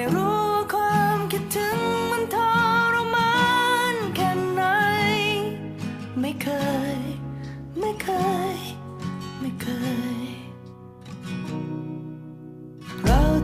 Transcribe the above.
ย